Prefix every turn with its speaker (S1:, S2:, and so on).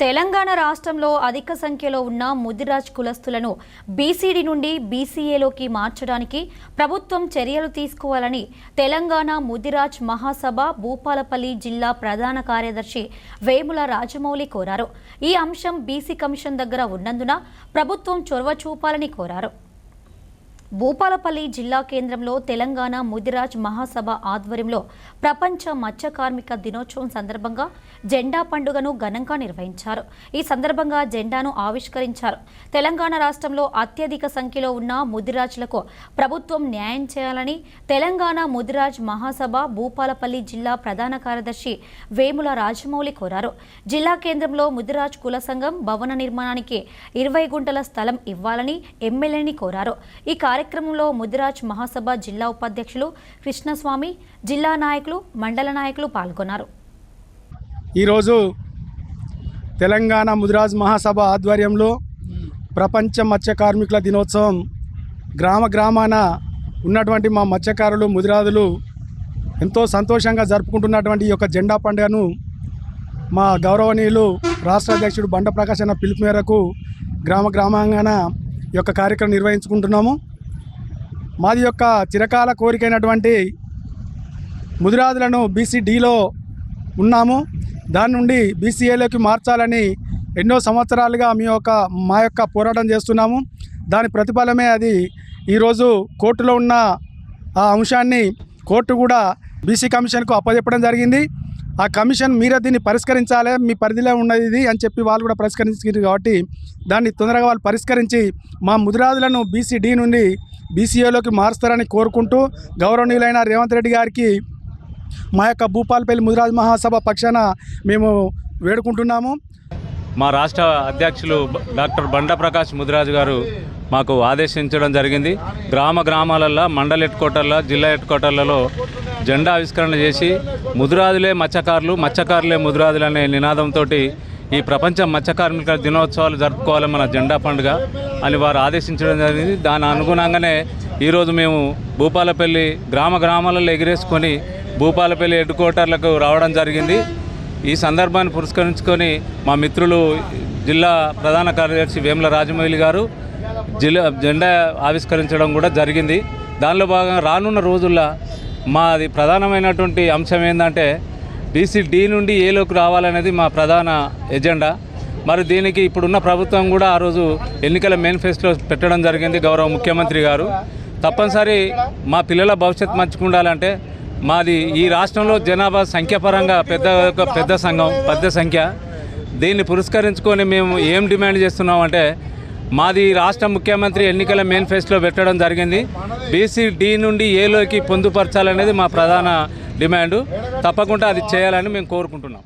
S1: తెలంగాణ రాష్ట్రంలో అధిక సంఖ్యలో ఉన్న ముదిరాజ్ కులస్తులను బీసీడీ నుండి బీసీఏలోకి మార్చడానికి ప్రభుత్వం చర్యలు తీసుకోవాలని తెలంగాణ ముదిరాజ్ మహాసభ భూపాలపల్లి జిల్లా ప్రధాన కార్యదర్శి వేముల రాజమౌళి కోరారు. ఈ అంశం బీసీ కమిషన్ దగ్గర ఉన్నందున ప్రభుత్వం చొరవ చూపాలని కోరారు. భూపాలపల్లి జిల్లా కేంద్రంలో తెలంగాణ ముదిరాజ్ మహాసభ ఆధ్వర్యంలో ప్రపంచ మత్స్య కార్మిక దినోత్సవం సందర్భంగా జెండా పండుగను ఘనంగా నిర్వహించారు. ఈ సందర్భంగా జెండాను ఆవిష్కరించారు. తెలంగాణ రాష్ట్రంలో అత్యధిక సంఖ్యలో ఉన్న ముదిరాజులకు ప్రభుత్వం న్యాయం చేయాలని తెలంగాణ ముదిరాజ్ మహాసభ భూపాలపల్లి జిల్లా ప్రధాన కార్యదర్శి వేముల రాజమౌళి కోరారు. జిల్లా కేంద్రంలో ముదిరాజ్ కుల సంఘం భవన నిర్మాణానికి ఇరవై గుంటల స్థలం ఇవ్వాలని ఎమ్మెల్యేని కోరారు. ఈ కార్యక్రమంలో ముదిరాజ్ మహాసభ జిల్లా ఉపాధ్యక్షులు కృష్ణస్వామి జిల్లా నాయకులు మండల నాయకులు పాల్గొన్నారు.
S2: ఈరోజు తెలంగాణ ముదిరాజ్ మహాసభ ఆధ్వర్యంలో ప్రపంచ మత్స్య కార్మికుల దినోత్సవం గ్రామ గ్రామాన ఉన్నటువంటి మా మత్స్యకారులు ముదిరాజులు ఎంతో సంతోషంగా జరుపుకుంటున్నటువంటి ఈ యొక్క జెండా పండుగను మా గౌరవనీయులు రాష్ట్ర అధ్యక్షుడు బండ ప్రకాశ్ అన్న పిలుపు మేరకు గ్రామ గ్రామాంగాన యొక్క కార్యక్రమం నిర్వహించుకుంటున్నాము. మాది యొక్క చిరకాల కోరికైనటువంటి ముదిరాజులను బీసీడీలో ఉన్నాము. దాని నుండి బీసీఏలోకి మార్చాలని ఎన్నో సంవత్సరాలుగా మీ యొక్క మా యొక్క పోరాటం చేస్తున్నాము. దాని ప్రతిఫలమే అది. ఈరోజు కోర్టులో ఉన్న ఆ అంశాన్ని కోర్టు కూడా బీసీ కమిషన్కు అప్పజెప్పడం జరిగింది. ఆ కమిషన్ మీరే దీన్ని పరిష్కరించాలి మీ పరిధిలో ఉన్నది ఇది అని చెప్పి వాళ్ళు కూడా పరిష్కరించారు కాబట్టి దాన్ని తొందరగా వాళ్ళు పరిష్కరించి మా ముదిరాజులను బీసీడీ నుండి బీసీఏలోకి మారుస్తారని కోరుకుంటూ గౌరవనీయులైన రేవంత్ రెడ్డి గారికి మా యొక్క భూపాలపల్లి ముదిరాజ్ మహాసభ పక్షాన మేము వేడుకుంటున్నాము.
S3: మా రాష్ట్ర అధ్యక్షులు డాక్టర్ బండ ప్రకాష్ ముదిరాజు గారు మాకు ఆదేశించడం జరిగింది. గ్రామ గ్రామాలల్లో మండల హెడ్ క్వార్టర్ల జిల్లా హెడ్ క్వార్టర్లలో జెండా ఆవిష్కరణ చేసి ముదిరాజులే మత్స్యకారులు మత్స్యకారులే ముదిరాజులు అనే నినాదంతో ఈ ప్రపంచ మత్స్య కార్మికుల దినోత్సవాలు జరుపుకోవాలి మన జెండా పండుగ అని వారు ఆదేశించడం జరిగింది. దాని అనుగుణంగానే ఈరోజు మేము భూపాలపల్లి గ్రామ గ్రామాలలో ఎగిరేసుకొని భూపాలపల్లి హెడ్ క్వార్టర్లకు రావడం జరిగింది. ఈ సందర్భాన్ని పురస్కరించుకొని మా మిత్రులు జిల్లా ప్రధాన కార్యదర్శి వేముల రాజమౌళి గారు జిల్లా జెండా ఆవిష్కరించడం కూడా జరిగింది. దానిలో భాగంగా రానున్న రోజుల్లో మాది ప్రధానమైనటువంటి అంశం ఏంటంటే బీసీ డి నుండి ఏలోకి రావాలనేది మా ప్రధాన ఎజెండా. మరి దీనికి ఇప్పుడున్న ప్రభుత్వం కూడా ఆ రోజు ఎన్నికల మేనిఫెస్టో పెట్టడం జరిగింది గౌరవ ముఖ్యమంత్రి గారు. తప్పనిసరి మా పిల్లల భవిష్యత్తు మంచుకుండాలంటే మాది ఈ రాష్ట్రంలో జనాభా సంఖ్యాపరంగా పెద్ద ఒక పెద్ద సంఘం పెద్ద సంఖ్య. దీన్ని పురస్కరించుకొని మేము ఏం డిమాండ్ చేస్తున్నామంటే మాది రాష్ట్ర ముఖ్యమంత్రి ఎన్నికల మేనిఫెస్టోలో పెట్టడం జరిగింది. బీసీ డి నుండి ఏలోకి పొందుపరచాలనేది మా ప్రధాన డిమాండు. తప్పకుండా అది చేయాలని మేము కోరుకుంటున్నాం.